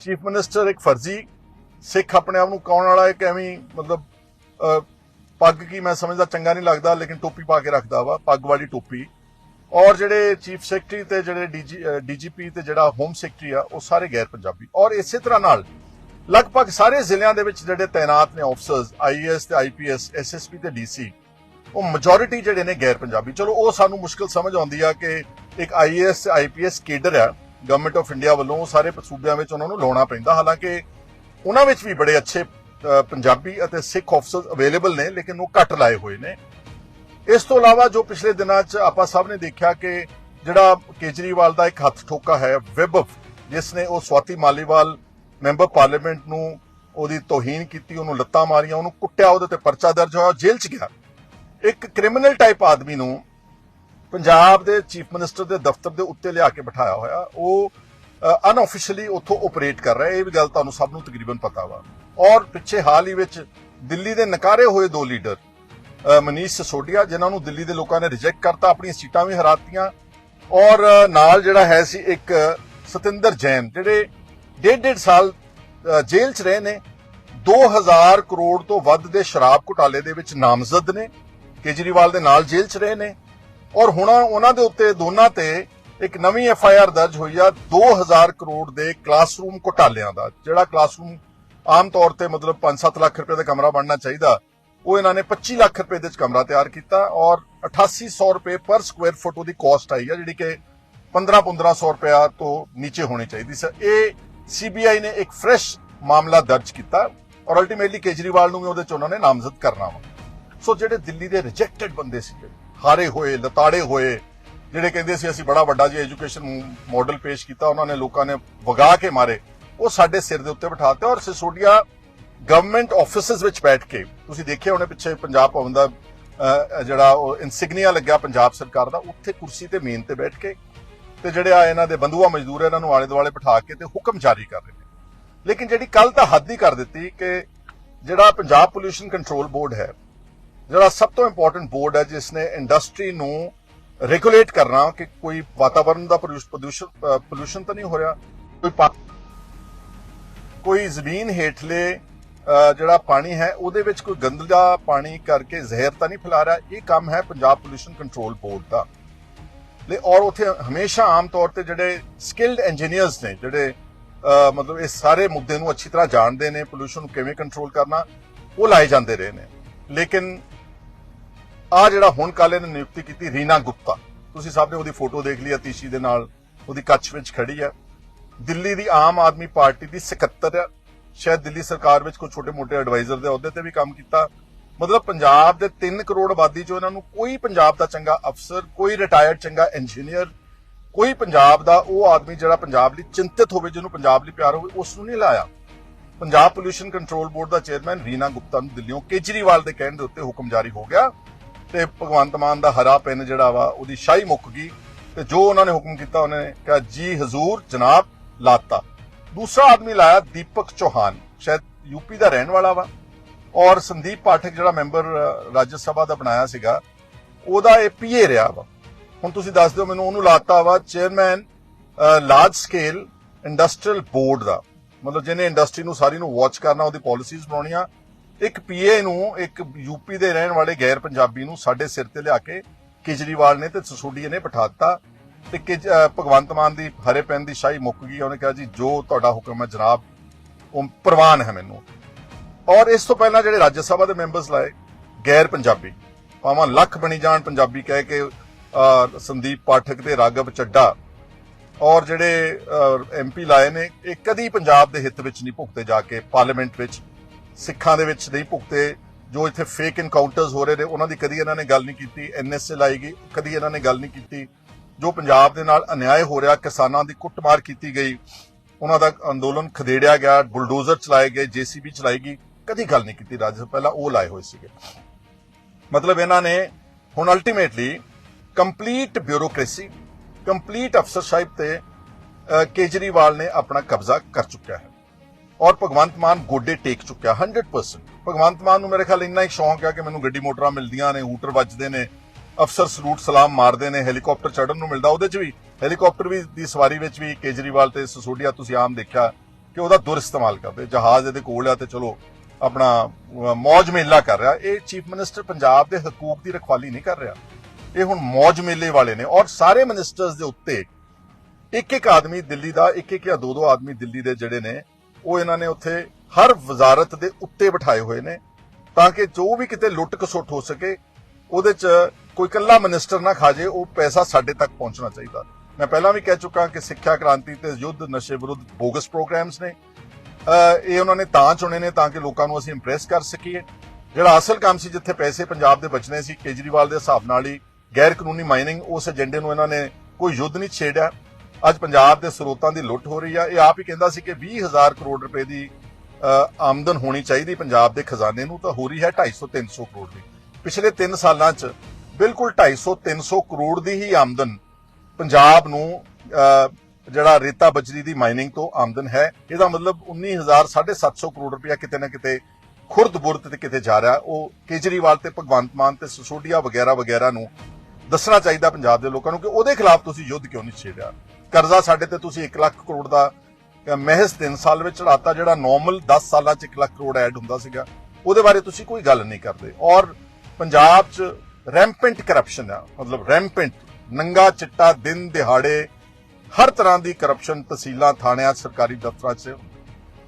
Chief minister ਇੱਕ ਫਰਜ਼ੀ ਸਿੱਖ ਆਪਣੇ ਆਪ ਨੂੰ ਕੌਣ ਵਾਲਾ ਹੈ ਕਿ ਐਵੇਂ ਮਤਲਬ ਪੱਗ ਕੀ ਮੈਂ ਸਮਝਦਾ ਚੰਗਾ ਨਹੀਂ ਲੱਗਦਾ, ਲੇਕਿਨ ਟੋਪੀ ਪਾ ਕੇ ਰੱਖਦਾ ਵਾ, ਪੱਗ ਵਾਲੀ ਟੋਪੀ। ਔਰ ਜਿਹੜੇ ਚੀਫ ਸੈਕਟਰੀ ਤੇ ਜਿਹੜੇ ਡੀਜੀਪੀ ਤੇ ਜਿਹੜਾ ਹੋਮ ਸੈਕਟਰੀ ਆ, ਉਹ ਸਾਰੇ ਗੈਰ ਪੰਜਾਬੀ। ਔਰ ਇਸੇ ਤਰ੍ਹਾਂ ਨਾਲ ਲਗਭਗ ਸਾਰੇ ਜ਼ਿਲ੍ਹਿਆਂ ਦੇ ਵਿੱਚ ਜਿਹੜੇ ਤਾਇਨਾਤ ਨੇ ਆਫਸਰਸ ਆਈਏਐਸ ਤੇ ਆਈਪੀਐਸ ਐਸਐਸਪੀ ਤੇ ਡੀਸੀ ਉਹ ਮੈਜੋਰਿਟੀ ਜਿਹੜੇ ਨੇ ਗੈਰ ਪੰਜਾਬੀ। ਚਲੋ, ਉਹ ਸਾਨੂੰ ਮੁਸ਼ਕਲ ਸਮਝ ਆਉਂਦੀ ਆ ਕਿ ਇੱਕ ਆਈਏਐਸ ਆਈਪੀਐਸ ਕੇਡਰ ਆ ਗਵਰਨਮੈਂਟ ਆਫ ਇੰਡੀਆ ਵੱਲੋਂ ਉਹ ਸਾਰੇ ਸੂਬਿਆਂ ਵਿੱਚ ਉਹਨਾਂ ਨੂੰ ਲਾਉਣਾ ਪੈਂਦਾ। ਹਾਲਾਂਕਿ ਉਹਨਾਂ ਵਿੱਚ ਵੀ ਬੜੇ ਅੱਛੇ ਪੰਜਾਬੀ ਅਤੇ ਸਿੱਖ ਆਫਸਰਸ ਅਵੇਲੇਬਲ ਨੇ, ਲੇਕਿਨ ਉਹ ਘੱਟ ਲਾਏ ਹੋਏ ਨੇ। ਇਸ ਤੋਂ ਇਲਾਵਾ ਜੋ ਪਿਛਲੇ ਦਿਨਾਂ 'ਚ ਆਪਾਂ ਸਭ ਨੇ ਦੇਖਿਆ ਕਿ ਜਿਹੜਾ ਕੇਜਰੀਵਾਲ ਦਾ ਇੱਕ ਹੱਥ ਠੋਕਾ ਹੈ, ਵਿਭਵ, ਜਿਸ ਨੇ ਉਹ ਸਵਾਤੀ ਮਾਲੀਵਾਲ ਮੈਂਬਰ ਪਾਰਲੀਮੈਂਟ ਨੂੰ ਉਹਦੀ ਤੋਹੀਨ ਕੀਤੀ, ਉਹਨੂੰ ਲੱਤਾਂ ਮਾਰੀਆਂ, ਉਹਨੂੰ ਕੁੱਟਿਆ, ਉਹਦੇ ਤੇ ਪਰਚਾ ਦਰਜ ਹੋਇਆ, ਜੇਲ੍ਹ 'ਚ ਗਿਆ। ਇੱਕ ਕ੍ਰਿਮੀਨਲ ਟਾਈਪ ਆਦਮੀ ਨੂੰ ਪੰਜਾਬ ਦੇ ਚੀਫ ਮਿਨਿਸਟਰ ਦੇ ਦਫ਼ਤਰ ਦੇ ਉੱਤੇ ਲਿਆ ਕੇ ਬਿਠਾਇਆ ਹੋਇਆ, ਉਹ ਅਨਆਫੀਸ਼ੀਅਲੀ ਉੱਥੋਂ ਆਪਰੇਟ ਕਰ ਰਿਹਾ, ਇਹ ਵੀ ਗੱਲ ਤੁਹਾਨੂੰ ਸਭ ਨੂੰ ਤਕਰੀਬਨ ਪਤਾ ਵਾ। ਔਰ ਪਿੱਛੇ ਹਾਲ ਹੀ ਵਿੱਚ ਦਿੱਲੀ ਦੇ ਨਕਾਰੇ ਹੋਏ ਦੋ ਲੀਡਰ ਮਨੀਸ਼ ਸਸੋਡੀਆ ਜਿਨ੍ਹਾਂ ਨੂੰ ਦਿੱਲੀ ਦੇ ਲੋਕਾਂ ਨੇ ਰਿਜੈਕਟ ਕਰਤਾ, ਆਪਣੀਆਂ ਸੀਟਾਂ ਵੀ ਹਰਾਤੀਆਂ। ਔਰ ਨਾਲ ਜਿਹੜਾ ਹੈ ਸੀ ਇੱਕ ਸਤਿੰਦਰ ਜੈਨ, ਜਿਹੜੇ ਡੇਢ ਡੇਢ ਸਾਲ ਜੇਲ੍ਹ 'ਚ ਰਹੇ ਨੇ 2000 ਕਰੋੜ ਤੋਂ ਵੱਧ ਦੇ ਸ਼ਰਾਬ ਘੁਟਾਲੇ ਦੇ ਵਿੱਚ ਨਾਮਜ਼ਦ ਨੇ, ਕੇਜਰੀਵਾਲ ਦੇ ਨਾਲ ਜੇਲ੍ਹ 'ਚ ਰਹੇ ਨੇ ਔਰ ਹੁਣ ਉਹਨਾਂ ਦੇ ਉੱਤੇ ਦੋਨਾਂ ਤੇ ਇੱਕ ਨਵੀਂ ਐਫ ਆਈ ਆਰ ਦਰਜ ਹੋਈ ਆ 2000 ਕਰੋੜ ਦੇ ਕਲਾਸਰੂਮ ਘੁਟਾਲਿਆਂ ਦਾ, ਜਿਹੜਾ ਕਲਾਸਰੂਮ ਆਮ ਤੌਰ ਤੇ ਮਤਲਬ 5-7 ਲੱਖ ਰੁਪਏ ਦਾ ਕਮਰਾ ਬਣਨਾ ਚਾਹੀਦਾ, ਉਹ ਇਹਨਾਂ ਨੇ 25 ਲੱਖ ਰੁਪਏ ਦੇ ਵਿੱਚ ਕਮਰਾ ਤਿਆਰ ਕੀਤਾ ਔਰ 8800 ਰੁਪਏ ਪਰ ਸਕੁਅਰ ਫੁੱਟ ਉਹਦੀ ਕਾਸਟ ਆਈ ਆ, ਜਿਹੜੀ ਕਿ 15-1500 ਰੁਪਇਆ ਤੋਂ ਨੀਚੇ ਹੋਣੀ ਚਾਹੀਦੀ ਸੀ। ਇਹ ਸੀਬੀਆਈ ਨੇ ਇੱਕ ਫਰੈਸ਼ ਮਾਮਲਾ ਦਰਜ ਕੀਤਾ ਔਰ ਅਲਟੀਮੇਟਲੀ ਕੇਜਰੀਵਾਲ ਨੂੰ ਵੀ ਉਹਦੇ ਚ ਉਹਨਾਂ ਨੇ ਨਾਮਜ਼ਦ ਕਰਨਾ ਵਾ। ਸੋ ਜਿਹੜੇ ਦਿੱਲੀ ਦੇ ਰਿਜੈਕਟਡ ਬੰਦੇ ਸੀ ਹਾਰੇ ਹੋਏ, ਲਤਾੜੇ ਹੋਏ, ਜਿਹੜੇ ਕਹਿੰਦੇ ਸੀ ਅਸੀਂ ਬੜਾ ਵੱਡਾ ਜੀ ਐਜੂਕੇਸ਼ਨ ਮਾਡਲ ਪੇਸ਼ ਕੀਤਾ, ਉਹਨਾਂ ਨੇ ਲੋਕਾਂ ਨੇ ਵਗਾ ਕੇ ਮਾਰੇ, ਉਹ ਸਾਡੇ ਸਿਰ ਦੇ ਉੱਤੇ ਬਿਠਾਤੇ ਔਰ ਸਿਸੋਡੀਆ ਗਵਰਨਮੈਂਟ ਆਫਿਸਿਸ ਵਿੱਚ ਬੈਠ ਕੇ, ਤੁਸੀਂ ਦੇਖਿਆ ਉਹਨੇ ਪਿੱਛੇ ਪੰਜਾਬ ਭਵਨ ਦਾ ਜਿਹੜਾ ਉਹ ਇਨਸਿਗਨੀਆ ਲੱਗਿਆ ਪੰਜਾਬ ਸਰਕਾਰ ਦਾ, ਉੱਥੇ ਕੁਰਸੀ ਤੇ ਮੇਨ ਤੇ ਬੈਠ ਕੇ ਤੇ ਜਿਹੜੇ ਆ ਇਹਨਾਂ ਦੇ ਬੰਧੂਆ ਮਜ਼ਦੂਰ ਇਹਨਾਂ ਨੂੰ ਆਲੇ ਦੁਆਲੇ ਬਿਠਾ ਕੇ ਤੇ ਹੁਕਮ ਜਾਰੀ ਕਰ ਰਹੇ ਨੇ। ਲੇਕਿਨ ਜਿਹੜੀ ਕੱਲ ਤਾਂ ਹੱਦ ਹੀ ਕਰ ਦਿੱਤੀ ਕਿ ਜਿਹੜਾ ਪੰਜਾਬ ਪੋਲੂਸ਼ਨ ਕੰਟਰੋਲ ਬੋਰਡ ਹੈ ਜਿਹੜਾ ਸਭ ਤੋਂ ਇੰਪੋਰਟੈਂਟ ਬੋਰਡ ਹੈ ਜਿਸ ਨੇ ਇੰਡਸਟਰੀ ਨੂੰ ਰੈਗੂਲੇਟ ਕਰਨਾ ਕਿ ਕੋਈ ਵਾਤਾਵਰਣ ਦਾ ਪ੍ਰਦੂਸ਼ਣ ਪੋਲੂਸ਼ਨ ਤਾਂ ਨਹੀਂ ਹੋ ਰਿਹਾ, ਕੋਈ ਪਾ- ਕੋਈ ਜ਼ਮੀਨ ਹੇਠਲੇ ਜਿਹੜਾ ਪਾਣੀ ਹੈ, ਉਹਦੇ ਵਿੱਚ ਕੋਈ ਗੰਦਲਾ ਪਾਣੀ ਕਰਕੇ ਜ਼ਹਿਰ ਤਾਂ ਨਹੀਂ ਫੈਲਾ ਰਿਹਾ, ਇਹ ਕੰਮ ਹੈ ਪੰਜਾਬ ਪੋਲੂਸ਼ਨ ਕੰਟਰੋਲ ਬੋਰਡ ਦਾ। ਲੈ ਔਰ ਉਥੇ ਹਮੇਸ਼ਾ ਆਮ ਤੌਰ ਤੇ ਜਿਹੜੇ ਸਕਿਲਡ ਇੰਜੀਨੀਅਰਸ ਨੇ, ਜਿਹੜੇ ਮਤਲਬ ਇਹ ਸਾਰੇ ਮੁੱਦੇ ਨੂੰ ਅੱਛੀ ਤਰ੍ਹਾਂ ਜਾਣਦੇ ਨੇ ਪੋਲੂਸ਼ਨ ਨੂੰ ਕਿਵੇਂ ਕੰਟਰੋਲ ਕਰਨਾ, ਉਹ ਲਾਏ ਜਾਂਦੇ ਰਹੇ ਨੇ। ਲੇਕਿਨ ਆ ਜਿਹੜਾ ਹੁਣ ਕੱਲ ਇਹਨੇ ਨਿਯੁਕਤੀ ਕੀਤੀ, ਰੀਨਾ ਗੁਪਤਾ। ਤੁਸੀਂ ਸਭ ਨੇ ਉਹਦੀ ਫੋਟੋ ਦੇਖ ਲਈ ਅਤੀਸ਼ੀ ਦੇ ਨਾਲ। ਉਹਦੀ ਕੱਛ ਵਿੱਚ ਖੜੀ ਹੈ ਦਿੱਲੀ ਦੀ ਆਮ ਆਦਮੀ ਪਾਰਟੀ ਦੀ ਸਕੱਤਰ ਹੈ ਸ਼ਾਇਦ ਦਿੱਲੀ ਸਰਕਾਰ ਵਿੱਚ ਕੋਈ ਛੋਟੇ-ਮੋਟੇ ਐਡਵਾਈਜ਼ਰ ਦੇ ਅਹੁਦੇ ਤੇ ਵੀ ਕੰਮ ਕੀਤਾ। ਮਤਲਬ ਪੰਜਾਬ ਦੇ 3 ਕਰੋੜ ਆਬਾਦੀ ਚੋਂ ਇਹਨਾਂ ਨੂੰ ਕੋਈ ਪੰਜਾਬ ਦਾ ਚੰਗਾ ਅਫਸਰ, ਕੋਈ ਰਿਟਾਇਰਡ ਚੰਗਾ ਇੰਜੀਨੀਅਰ ਕੋਈ ਪੰਜਾਬ ਦਾ ਉਹ ਆਦਮੀ ਜਿਹੜਾ ਪੰਜਾਬ ਲਈ ਚਿੰਤਿਤ ਹੋਵੇ, ਜਿਹਨੂੰ ਪੰਜਾਬ ਲਈ ਪਿਆਰ ਹੋਵੇ ਉਸ ਨੂੰ ਨਹੀਂ ਲਾਇਆ। ਪੰਜਾਬ ਪੋਲੂਸ਼ਨ ਕੰਟਰੋਲ ਬੋਰਡ ਦਾ ਚੇਅਰਮੈਨ ਰੀਨਾ ਗੁਪਤਾ ਨੂੰ ਦਿੱਲੀੋਂ ਕੇਜਰੀਵਾਲ ਦੇ ਕਹਿਣ ਦੇ ਉੱਤੇ ਹੁਕਮ ਜਾਰੀ ਹੋ ਗਿਆ। ਤੇ ਭਗਵੰਤ ਮਾਨ ਦਾ ਹਰਾ ਪਿੰਨ ਜਿਹੜਾ ਵਾ, ਉਹਦੀ ਸ਼ਾਹੀ ਮੁੱਕ ਗਈ ਤੇ ਜੋ ਉਹਨਾਂ ਨੇ ਹੁਕਮ ਕੀਤਾ, ਉਹਨਾਂ ਨੇ ਕਿਹਾ, ਜੀ ਹਜ਼ੂਰ, ਜਨਾਬ ਲਾਤਾ। ਦੂਸਰਾ ਆਦਮੀ ਲਾਇਆ ਦੀਪਕ ਚੌਹਾਨ, ਸ਼ਾਇਦ ਯੂਪੀ ਦਾ ਰਹਿਣ ਵਾਲਾ ਵਾ। ਔਰ ਸੰਦੀਪ ਪਾਠਕ ਜਿਹੜਾ ਮੈਂਬਰ ਰਾਜ ਸਭਾ ਦਾ ਬਣਾਇਆ ਸੀਗਾ, ਉਹਦਾ ਇਹ ਪੀਏ ਰਿਹਾ ਵਾ। ਹੁਣ ਤੁਸੀਂ ਦੱਸ ਦਿਓ, ਮੈਨੂੰ ਉਹਨੂੰ ਲਾਤਾ ਵਾ chairman large scale industrial board ਦਾ। ਮਤਲਬ ਜਿਹਨੇ ਇੰਡਸਟਰੀ ਨੂੰ ਸਾਰੀ ਨੂੰ ਵਾਚ ਕਰਨਾ, ਉਹਦੀ ਪਾਲਿਸੀਜ਼ ਬਣਾਉਣੀਆਂ। ਇੱਕ ਪੀਏ ਨੂੰ ਇੱਕ ਯੂਪੀ ਦੇ ਰਹਿਣ ਵਾਲੇ ਗੈਰ ਪੰਜਾਬੀ ਨੂੰ ਸਾਡੇ ਸਿਰ ਤੇ ਲਿਆ ਕੇ ਕੇਜਰੀਵਾਲ ਨੇ ਤੇ ਸਸੋਡੀਆ ਨੇ ਬਿਠਾਤਾ ਤੇ ਕਿ ਅ, ਭਗਵੰਤ ਮਾਨ ਦੀ ਹਰੇ ਪੈਨ ਦੀ ਸ਼ਾਹੀ ਮੁੱਕ ਗਈ ਉਹਨੇ ਕਿਹਾ ਜੀ ਜੋ ਤੁਹਾਡਾ ਹੁਕਮ ਹੈ ਜਨਾਬ ਉਹ ਪ੍ਰਵਾਨ ਹੈ ਮੈਨੂੰ। ਔਰ ਇਸ ਤੋਂ ਪਹਿਲਾਂ ਜਿਹੜੇ ਰਾਜ ਸਭਾ ਦੇ ਮੈਂਬਰਸ ਲਾਏ ਗੈਰ ਪੰਜਾਬੀ ਭਾਵੇਂ ਲੱਖ ਬਣੀ ਜਾਣ ਪੰਜਾਬੀ ਕਹਿ ਕੇ ਸੰਦੀਪ ਪਾਠਕ ਤੇ ਰਾਗਵ ਚੱਡਾ ਔਰ ਜਿਹੜੇ ਐਮਪੀ ਲਾਏ ਨੇ ਇਹ ਕਦੀ ਪੰਜਾਬ ਦੇ ਹਿੱਤ ਵਿੱਚ ਨਹੀਂ ਭੁਗਤੇ ਜਾ ਕੇ ਪਾਰਲੀਮੈਂਟ ਵਿੱਚ ਸਿੱਖਾਂ ਦੇ ਵਿੱਚ ਨਹੀਂ ਭੁਗਤੇ, ਜੋ ਇੱਥੇ ਫੇਕ ਇਨਕਾਊਂਟਰਸ ਹੋ ਰਹੇ ਨੇ, ਉਹਨਾਂ ਦੀ ਕਦੀ ਇਹਨਾਂ ਨੇ ਗੱਲ ਨਹੀਂ ਕੀਤੀ ਐਨਐਸਏ ਲਾਈ ਗਈ, ਕਦੀ ਇਹਨਾਂ ਨੇ ਗੱਲ ਨਹੀਂ ਕੀਤੀ। ਜੋ ਪੰਜਾਬ ਦੇ ਨਾਲ ਅਨਿਆਏ ਹੋ ਰਿਹਾ, ਕਿਸਾਨਾਂ ਦੀ ਕੁੱਟਮਾਰ ਕੀਤੀ ਗਈ, ਉਹਨਾਂ ਦਾ ਅੰਦੋਲਨ ਖਦੇੜਿਆ ਗਿਆ, ਬੁਲਡੋਜ਼ਰ ਚਲਾਏ ਗਏ ਜੀਸੀਬੀ ਚਲਾਈ ਗਈ, ਕਦੀ ਗੱਲ ਨਹੀਂ ਕੀਤੀ ਰਾਜ ਸਭਾ, ਪਹਿਲਾਂ ਉਹ ਲਾਏ ਹੋਏ ਸੀਗੇ। ਮਤਲਬ ਇਹਨਾਂ ਨੇ ਹੁਣ ultimately complete bureaucracy complete officership ਤੇ ਕੇਜਰੀਵਾਲ ਨੇ ਆਪਣਾ ਕਬਜ਼ਾ ਕਰ ਚੁੱਕਿਆ ਹੈ। ਔਰ ਭਗਵੰਤ ਮਾਨ ਗੋਡੇ ਟੇਕ ਚੁੱਕਿਆ 100% ਭਗਵੰਤ ਮਾਨ ਨੂੰ ਮੇਰੇ ਖਿਆਲ ਇੰਨਾ ਹੀ ਸ਼ੌਂਕ ਹੈ ਕਿ ਮੈਨੂੰ ਗੱਡੀ ਮੋਟਰਾਂ ਮਿਲਦੀਆਂ ਨੇ, ਹੂਟਰ ਵੱਜਦੇ ਨੇ, ਅਫਸਰ ਸਲੂਟ ਸਲਾਮ ਮਾਰਦੇ ਨੇ, ਹੈਲੀਕਾਪਟਰ ਚੜਨ ਨੂੰ ਮਿਲਦਾ। ਉਹਦੇ 'ਚ ਵੀ, ਹੈਲੀਕਾਪਟਰ ਵੀ ਦੀ ਸਵਾਰੀ ਵਿੱਚ ਵੀ ਕੇਜਰੀਵਾਲ ਤੇ ਸਸੋਡੀਆ ਤੁਸੀਂ ਆਮ ਦੇਖਿਆ ਕਿ ਉਹਦਾ ਦੁਰਇਸਤੇਮਾਲ ਕਰਦੇ। ਜਹਾਜ਼ ਇਹਦੇ ਕੋਲ ਆ ਤੇ ਚਲੋ, ਆਪਣਾ ਮੌਜ ਮੇਲਾ ਕਰ ਰਿਹਾ। ਇਹ ਚੀਫ ਮਿਨਿਸਟਰ ਪੰਜਾਬ ਦੇ ਹਕੂਕ ਦੀ ਰਖਵਾਲੀ ਨਹੀਂ ਕਰ ਰਿਹਾ। ਇਹ ਹੁਣ ਮੌਜ ਮੇਲੇ ਵਾਲੇ ਨੇ ਔਰ ਸਾਰੇ ਮਿਨਿਸਟਰਸ ਦੇ ਉੱਤੇ ਇੱਕ ਇੱਕ ਆਦਮੀ ਦਿੱਲੀ ਦਾ, ਇੱਕ ਇੱਕ ਜਾਂ ਦੋ ਦੋ ਆਦਮੀ ਦਿੱਲੀ ਦੇ ਜਿਹੜੇ ਨੇ ਉਹ ਇਹਨਾਂ ਨੇ ਉੱਥੇ ਹਰ ਵਜ਼ਾਰਤ ਦੇ ਉੱਤੇ ਬਿਠਾਏ ਹੋਏ ਨੇ ਤਾਂ ਕਿ ਜੋ ਵੀ ਕਿਤੇ ਲੁੱਟ ਖਸੁੱਟ ਹੋ ਸਕੇ, ਉਹਦੇ 'ਚ ਕੋਈ ਇਕੱਲਾ ਮਿਨਿਸਟਰ ਨਾ ਖਾ ਜੇ, ਉਹ ਪੈਸਾ ਸਾਡੇ ਤੱਕ ਪਹੁੰਚਣਾ ਚਾਹੀਦਾ। ਮੈਂ ਪਹਿਲਾਂ ਵੀ ਕਹਿ ਚੁੱਕਾ ਕਿ ਸਿੱਖਿਆ ਕ੍ਰਾਂਤੀ ਤੇ ਯੁੱਧ ਨਸ਼ੇ ਵਿਰੁੱਧ ਬੋਗਸ ਪ੍ਰੋਗਰਾਮਸ ਨੇ। ਇਹ ਉਹਨਾਂ ਨੇ ਤਾਂ ਚੁਣੇ ਨੇ ਤਾਂ ਕਿ ਲੋਕਾਂ ਨੂੰ ਅਸੀਂ ਇੰਪ੍ਰੈਸ ਕਰ ਸਕੀਏ। ਜਿਹੜਾ ਅਸਲ ਕੰਮ ਸੀ ਜਿੱਥੇ ਪੈਸੇ ਪੰਜਾਬ ਦੇ ਬਚਨੇ ਸੀ, ਕੇਜਰੀਵਾਲ ਦੇ ਹਿਸਾਬ ਨਾਲ ਹੀ ਗੈਰ ਕਾਨੂੰਨੀ ਮਾਈਨਿੰਗ ਉਸ ਏਜੰਡੇ ਨੂੰ ਇਹਨਾਂ ਨੇ ਕੋਈ ਯੁੱਧ ਨਹੀਂ ਛੇੜਿਆ। ਅੱਜ ਪੰਜਾਬ ਦੇ ਸਰੋਤਾਂ ਦੀ ਲੁੱਟ ਹੋ ਰਹੀ ਆ। ਇਹ ਆਪ ਹੀ ਕਹਿੰਦਾ ਸੀ ਕਿ 20000 ਕਰੋੜ ਰੁਪਏ ਦੀ ਆਮਦਨ ਹੋਣੀ ਚਾਹੀਦੀ ਪੰਜਾਬ ਦੇ ਖਜ਼ਾਨੇ ਨੂੰ, ਤਾਂ ਹੋ ਰਹੀ ਹੈ 250 300 ਕਰੋੜ ਦੀ। ਪਿਛਲੇ 3 ਸਾਲਾਂ 'ਚ ਬਿਲਕੁਲ 250 300 ਕਰੋੜ ਦੀ ਹੀ ਆਮਦਨ ਪੰਜਾਬ ਨੂੰ ਜਿਹੜਾ ਰੇਤਾ ਬਜਰੀ ਦੀ ਮਾਈਨਿੰਗ ਤੋਂ ਆਮਦਨ ਹੈ, ਇਹਦਾ ਮਤਲਬ 19000 750 ਕਰੋੜ ਰੁਪਇਆ ਕਿਤੇ ਨਾ ਕਿਤੇ ਖੁਰਦ ਬੁਰਦ ਤੇ ਕਿਤੇ ਜਾ ਰਿਹਾ। ਉਹ ਕੇਜਰੀਵਾਲ ਤੇ ਭਗਵੰਤ ਮਾਨ ਤੇ ਸਸੋਡੀਆ ਵਗੈਰਾ ਵਗੈਰਾ ਨੂੰ ਦੱਸਣਾ ਚਾਹੀਦਾ ਪੰਜਾਬ ਦੇ ਲੋਕਾਂ ਨੂੰ ਕਿ ਉਹਦੇ ਖਿਲਾਫ ਤੁਸੀਂ ਯੁੱਧ ਕਿਉਂ ਨਹੀਂ ਛੇੜਿਆ? ਕਰਜ਼ਾ ਸਾਡੇ ਤੇ ਤੁਸੀਂ 1 ਲੱਖ ਕਰੋੜ ਦਾ ਅਹ, ਮਹਿਜ਼ 3 ਸਾਲ ਵਿੱਚ ਚੜਾਤਾ ਜਿਹੜਾ ਨਾਰਮਲ 10 ਸਾਲਾਂ 'ਚ 1 ਲੱਖ ਕਰੋੜ ਐਡ ਹੁੰਦਾ ਸੀਗਾ। ਉਹਦੇ ਬਾਰੇ ਤੁਸੀਂ ਕੋਈ ਗੱਲ ਨਹੀਂ ਕਰਦੇ। ਔਰ ਪੰਜਾਬ 'ਚ ਰੈਂਪੈਂਟ ਕਰਪਸ਼ਨ ਆ। ਮਤਲਬ ਰੈਂਪੈਂਟ ਨੰਗਾ ਚਿੱਟਾ ਦਿਨ ਦਿਹਾੜੇ ਹਰ ਤਰ੍ਹਾਂ ਦੀ ਕਰਪਸ਼ਨ ਤਹਿਸੀਲਾਂ ਥਾਣਿਆਂ ਸਰਕਾਰੀ ਦਫ਼ਤਰਾਂ 'ਚ।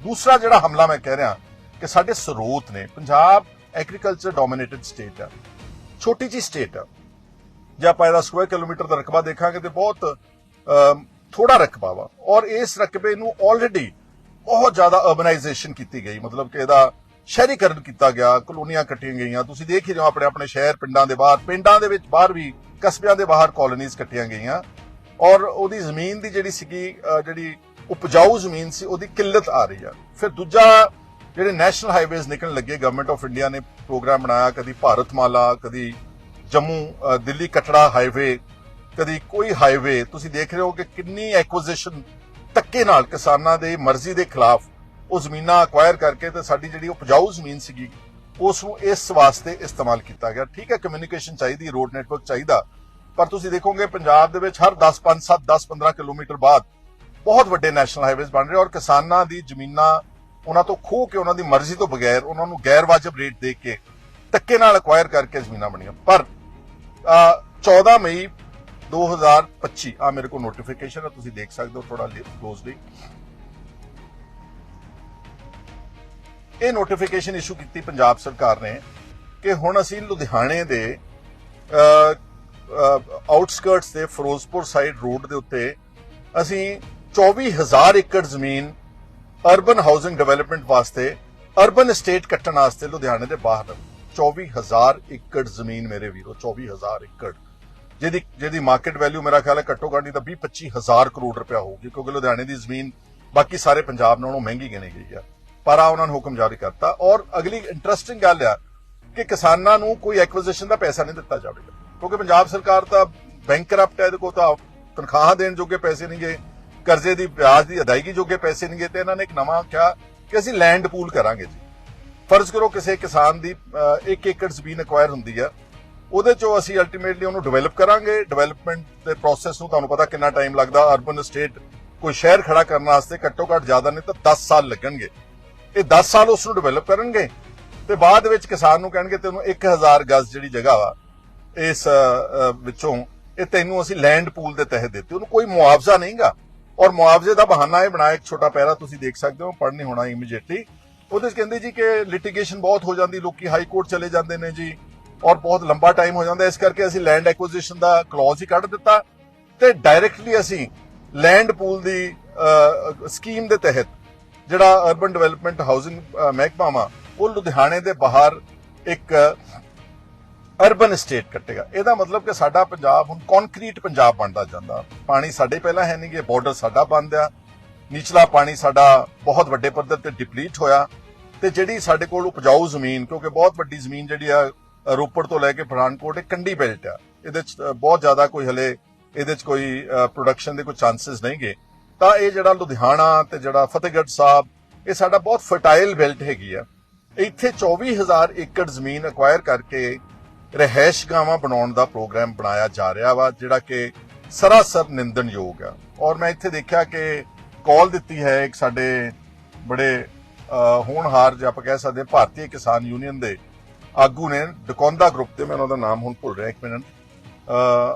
ਦੂਸਰਾ ਜਿਹੜਾ ਹਮਲਾ ਮੈਂ ਕਹਿ ਰਿਹਾ ਕਿ ਸਾਡੇ ਸਰੋਤ ਨੇ ਪੰਜਾਬ ਐਗਰੀਕਲਚਰ ਡੋਮੀਨੇਟਡ ਸਟੇਟ ਆ। ਛੋਟੀ ਜੀ ਸਟੇਟ ਆ। ਜੇ ਆਪਾਂ ਇਹਦਾ ਸਕੁਅਰ ਕਿਲੋਮੀਟਰ ਦਾ ਰਕਬਾ ਦੇਖਾਂਗੇ ਤੇ ਬਹੁਤ ਥੋੜਾ ਰਕਬਾ ਵਾ ਔਰ ਇਸ ਰਕਬੇ ਨੂੰ ਆਲਰੇਡੀ ਬਹੁਤ ਜ਼ਿਆਦਾ ਅਰਬਨਾਈਜੇਸ਼ਨ ਕੀਤੀ ਗਈ, ਮਤਲਬ ਕਿ ਇਹਦਾ ਸ਼ਹਿਰੀਕਰਨ ਕੀਤਾ ਗਿਆ, ਕਲੋਨੀਆਂ ਕੱਟੀਆਂ ਗਈਆਂ। ਤੁਸੀਂ ਦੇਖ ਹੀ ਰਹੇ ਹੋ ਆਪਣੇ ਆਪਣੇ ਸ਼ਹਿਰ, ਪਿੰਡਾਂ ਦੇ ਬਾਹਰ, ਪਿੰਡਾਂ ਦੇ ਵਿੱਚ ਬਾਹਰ ਵੀ ਕਸਬਿਆਂ ਦੇ ਬਾਹਰ ਕਾਲੋਨੀਆਂ ਕੱਟੀਆਂ ਗਈਆਂ। ਔਰ ਉਹਦੀ ਜ਼ਮੀਨ ਦੀ ਜਿਹੜੀ ਸੀਗੀ ਜਿਹੜੀ ਉਪਜਾਊ ਜ਼ਮੀਨ ਸੀ, ਉਹਦੀ ਕਿੱਲਤ ਆ ਰਹੀ ਆ। ਫਿਰ ਦੂਜਾ ਜਿਹੜੇ ਨੈਸ਼ਨਲ ਹਾਈਵੇਜ਼ ਨਿਕਲਣ ਲੱਗੇ ਗਵਰਨਮੈਂਟ ਆਫ ਇੰਡੀਆ ਨੇ ਪ੍ਰੋਗਰਾਮ ਬਣਾਇਆ, ਕਦੀ ਭਾਰਤ ਮਾਲਾ ਕਦੀ ਜੰਮੂ ਦਿੱਲੀ ਕਟੜਾ ਹਾਈਵੇ ਕਦੀ ਕੋਈ ਹਾਈਵੇ ਤੁਸੀਂ ਦੇਖ ਰਹੇ ਹੋ ਕਿ ਕਿੰਨੀ ਐਕੁਜੀਸ਼ਨ ਧੱਕੇ ਨਾਲ ਕਿਸਾਨਾਂ ਦੇ ਮਰਜ਼ੀ ਦੇ ਖਿਲਾਫ ਉਹ ਜ਼ਮੀਨਾਂ ਅਕਵਾਇਰ ਕਰਕੇ ਤੇ ਸਾਡੀ ਜਿਹੜੀ ਉਪਜਾਊ ਜ਼ਮੀਨ ਸੀਗੀ ਉਸ ਨੂੰ ਇਸ ਵਾਸਤੇ ਇਸਤੇਮਾਲ ਕੀਤਾ ਗਿਆ। ਠੀਕ ਹੈ ਕਮਿਊਨੀਕੇਸ਼ਨ ਚਾਹੀਦੀ ਰੋਡ ਨੈਟਵਰਕ ਚਾਹੀਦਾ। ਪਰ ਤੁਸੀਂ ਦੇਖੋਗੇ ਪੰਜਾਬ ਦੇ ਵਿੱਚ ਹਰ 10 5 7 10 15 ਕਿਲੋਮੀਟਰ ਬਾਅਦ ਬਹੁਤ ਵੱਡੇ ਨੈਸ਼ਨਲ ਹਾਈਵੇਜ਼ ਬਣ ਰਹੇ ਔਰ ਕਿਸਾਨਾਂ ਦੀ ਜ਼ਮੀਨਾਂ ਉਹਨਾਂ ਤੋਂ ਖੋਹ ਕੇ ਉਹਨਾਂ ਦੀ ਮਰਜ਼ੀ ਤੋਂ ਬਗੈਰ ਉਹਨਾਂ ਨੂੰ ਗੈਰ ਵਾਜਬ ਰੇਟ ਦੇ ਕੇ ਧੱਕੇ ਨਾਲ ਅਕਵਾਇਰ ਕਰਕੇ ਜ਼ਮੀਨਾਂ ਬਣੀਆਂ। ਪਰ ਅਹ, 14 ਮਈ 2025 ਆ ਮੇਰੇ ਕੋਲ ਨੋਟੀਫਿਕੇਸ਼ਨ ਹੈ ਤੁਸੀਂ ਦੇਖ ਸਕਦੇ ਹੋ ਥੋੜਾ ਕਲੋਜ਼ਲੀ ਇਹ ਨੋਟੀਫਿਕੇਸ਼ਨ ਇਸ਼ੂ ਕੀਤੀ ਪੰਜਾਬ ਸਰਕਾਰ ਨੇ ਕਿ ਹੁਣ ਅਸੀਂ ਲੁਧਿਆਣੇ ਦੇ ਆਊਟਸਕਰਟਸ ਦੇ ਫਿਰੋਜ਼ਪੁਰ ਸਾਈਡ ਰੋਡ ਦੇ ਉੱਤੇ ਅਸੀਂ 24000 ਏਕੜ ਜ਼ਮੀਨ ਅਰਬਨ ਹਾਊਸਿੰਗ ਡਿਵੈਲਪਮੈਂਟ ਵਾਸਤੇ ਅਰਬਨ estate ਕੱਟਣ ਵਾਸਤੇ ਲੁਧਿਆਣੇ ਦੇ ਬਾਹਰ 24000 ਏਕੜ ਜ਼ਮੀਨ ਮੇਰੇ ਵੀਰੋ 24000 ਏਕੜ। ਜਿਹਦੀ ਜਿਹਦੀ ਮਾਰਕੀਟ ਵੈਲਿਊ ਮੇਰਾ ਖਿਆਲ ਹੈ ਘੱਟੋ ਘੱਟ ਨਹੀਂ ਤਾਂ 20 25000 ਕਰੋੜ ਰੁਪਇਆ ਹੋਊਗੀ, ਕਿਉਂਕਿ ਲੁਧਿਆਣੇ ਦੀ ਜ਼ਮੀਨ ਬਾਕੀ ਸਾਰੇ ਪੰਜਾਬ ਨਾਲੋਂ ਮਹਿੰਗੀ ਗਿਣੀ ਗਈ ਆ। ਪਰ ਆ ਉਹਨਾਂ ਨੇ ਹੁਕਮ ਜਾਰੀ ਕਰਤਾ ਔਰ ਅਗਲੀ ਇੰਟਰਸਟਿੰਗ ਗੱਲ ਆ ਕਿ ਕਿਸਾਨਾਂ ਨੂੰ ਕੋਈ ਐਕਵੀਜ਼ੀਸ਼ਨ ਦਾ ਪੈਸਾ ਨਹੀਂ ਦਿੱਤਾ ਜਾਵੇਗਾ। ਕਿਉਂਕਿ ਪੰਜਾਬ ਸਰਕਾਰ ਤਾਂ ਬੈਂਕਰਪਟ ਹੈ ਇਹਦੇ ਕੋਲ ਤਾਂ ਤਨਖਾਹਾਂ ਦੇਣ ਜੋਗੇ ਪੈਸੇ ਨਹੀਂ ਗਏ ਕਰਜ਼ੇ ਦੀ, ਵਿਆਜ ਦੀ ਅਦਾਇਗੀ ਜੋਗੇ ਪੈਸੇ ਨਹੀਂ ਗਏ ਤੇ ਇਹਨਾਂ ਨੇ ਇੱਕ ਨਵਾਂ ਕਿਹਾ ਕਿ ਅਸੀਂ ਲੈਂਡ ਪੂਲ ਕਰਾਂਗੇ ਜੀ। ਫਰਜ਼ ਕਰੋ ਕਿਸੇ ਕਿਸਾਨ ਦੀ 1 ਏਕੜ ਜ਼ਮੀਨ ਅਕਵਾਇਰ ਹੁੰਦੀ ਆ ਉਹਦੇ ਚੋਂ ਅਸੀਂ ਅਲਟੀਮੇਟਲੀ ਉਹਨੂੰ ਡਿਵੈਲਪ ਕਰਾਂਗੇ। ਡਿਵੈਲਪਮੈਂਟ ਦੇ ਪ੍ਰੋਸੈਸ ਨੂੰ ਤੁਹਾਨੂੰ ਪਤਾ ਕਿੰਨਾ ਟਾਈਮ ਲੱਗਦਾ। ਅਰਬਨ ਸਟੇਟ ਕੋਈ ਸ਼ਹਿਰ ਖੜਾ ਕਰਨ ਵਾਸਤੇ ਘੱਟੋ ਘੱਟ ਜ਼ਿਆਦਾ ਨਹੀਂ ਤਾਂ 10 ਸਾਲ ਲੱਗਣਗੇ। ਇਹ 10 ਸਾਲ ਉਸ ਨੂੰ ਡਿਵੈਲਪ ਕਰਨਗੇ ਤੇ ਬਾਅਦ ਵਿੱਚ ਕਿਸਾਨ ਨੂੰ ਕਹਿਣਗੇ ਤੈਨੂੰ 1000 ਗਜ਼ ਜਿਹੜੀ ਜਗ੍ਹਾ ਵਾ, ਇਸ ਵਿੱਚੋਂ ਇਹ ਤੈਨੂੰ ਅਸੀਂ ਲੈਂਡ ਪੂਲ ਦੇ ਤਹਿਤ ਦਿੱਤੀ। ਉਹਨੂੰ ਕੋਈ ਮੁਆਵਜ਼ਾ ਨਹੀਂਗਾ। ਔਰ ਮੁਆਵਜ਼ੇ ਦਾ ਬਹਾਨਾ ਇਹ ਬਣਾਇਆ ਇੱਕ ਛੋਟਾ ਪੈਰਾ ਤੁਸੀਂ ਦੇਖ ਸਕਦੇ ਹੋ, ਪੜ੍ਹ ਨਹੀਂ ਹੋਣਾ ਇਮੀਡੀਏਟਲੀ ਉਹਦੇ ਚ ਕਹਿੰਦੇ ਜੀ ਕਿ ਲਿਟੀਗੇਸ਼ਨ ਬਹੁਤ ਹੋ ਜਾਂਦੀ, ਲੋਕੀ ਹਾਈ ਕੋਰਟ ਚਲੇ ਜਾਂਦੇ ਨੇ ਜੀ। ਔਰ ਬਹੁਤ ਲੰਬਾ ਟਾਈਮ ਹੋ ਜਾਂਦਾ। ਇਸ ਕਰਕੇ ਅਸੀਂ ਲੈਂਡ ਐਕੁਜੀਸ਼ਨ ਦਾ ਕਲੌਜ਼ ਹੀ ਕੱਢ ਦਿੱਤਾ ਤੇ ਡਾਇਰੈਕਟਲੀ ਅਸੀਂ ਲੈਂਡ ਪੂਲ ਦੀ ਸਕੀਮ ਦੇ ਤਹਿਤ ਜਿਹੜਾ ਅਰਬਨ ਡਿਵੈਲਪਮੈਂਟ ਹਾਊਸਿੰਗ ਮਹਿਕਮਾ ਵਾ, ਉਹ ਲੁਧਿਆਣੇ ਦੇ ਬਾਹਰ ਇੱਕ ਅਰਬਨ ਸਟੇਟ ਕੱਟੇਗਾ। ਇਹਦਾ ਮਤਲਬ ਕਿ ਸਾਡਾ ਪੰਜਾਬ ਹੁਣ ਕੰਕਰੀਟ ਪੰਜਾਬ ਬਣਦਾ ਜਾਂਦਾ। ਪਾਣੀ ਸਾਡੇ ਪਹਿਲਾਂ ਹੈ ਨਹੀਂ ਨਹੀਂਗੇ ਬਾਰਡਰ ਸਾਡਾ ਬੰਦ ਆ ਨਿਚਲਾ ਪਾਣੀ ਸਾਡਾ ਬਹੁਤ ਵੱਡੇ ਪੱਧਰ ਤੇ ਡਿਪਲੀਟ ਹੋਇਆ ਤੇ ਜਿਹੜੀ ਸਾਡੇ ਕੋਲ ਉਪਜਾਊ ਜ਼ਮੀਨ, ਕਿਉਂਕਿ ਬਹੁਤ ਵੱਡੀ ਜ਼ਮੀਨ ਜਿਹੜੀ ਆ ਰੋਪੜ ਤੋਂ ਲੈ ਕੇ ਪਠਾਨਕੋਟ ਇੱਕ ਕੰਡੀ ਬੈਲਟ ਆ। ਇਹਦੇ ਚ ਬਹੁਤ ਜ਼ਿਆਦਾ ਕੋਈ ਹਲੇ ਇਹਦੇ ਚ ਕੋਈ ਪ੍ਰੋਡਕਸ਼ਨ ਦੇ ਕੋਈ ਚਾਂਸਸ ਨਹੀਂਗੇ ਤਾਂ ਇਹ ਜਿਹੜਾ ਲੁਧਿਆਣਾ ਤੇ ਜਿਹੜਾ ਫਤਿਹਗੜ੍ਹ ਸਾਹਿਬ, ਇਹ ਸਾਡਾ ਬਹੁਤ ਫਰਟਾਈਲ ਬੈਲਟ ਹੈਗੀ ਆ। ਇੱਥੇ 24000 ਏਕੜ ਜ਼ਮੀਨ ਅਕਵਾਇਰ ਕਰਕੇ ਰਹਿائش ਗਾਵਾਂ ਬਣਾਉਣ ਦਾ ਪ੍ਰੋਗਰਾਮ ਬਣਾਇਆ ਜਾ ਰਿਹਾ ਵਾ, ਜਿਹੜਾ ਕਿ ਸਰਾਸਰ ਨਿੰਦਣਯੋਗ ਆ। ਔਰ ਮੈਂ ਇੱਥੇ ਦੇਖਿਆ ਕਿ ਕਾਲ ਦਿੱਤੀ ਹੈ ਇੱਕ ਸਾਡੇ ਬੜੇ ਹੋਣਹਾਰ ਜਿਹਾ ਆਪਾਂ ਕਹਿ ਸਕਦੇ ਭਾਰਤੀ ਕਿਸਾਨ ਯੂਨੀਅਨ ਦੇ ਆਗੂ ਨੇ ਡਕੌਂਦਾ ਗਰੁੱਪ ਤੇ ਮੈਂ ਉਹਨਾਂ ਦਾ ਨਾਮ ਹੁਣ ਭੁੱਲ ਰਿਹਾ ਇੱਕ ਮਿੰਟ।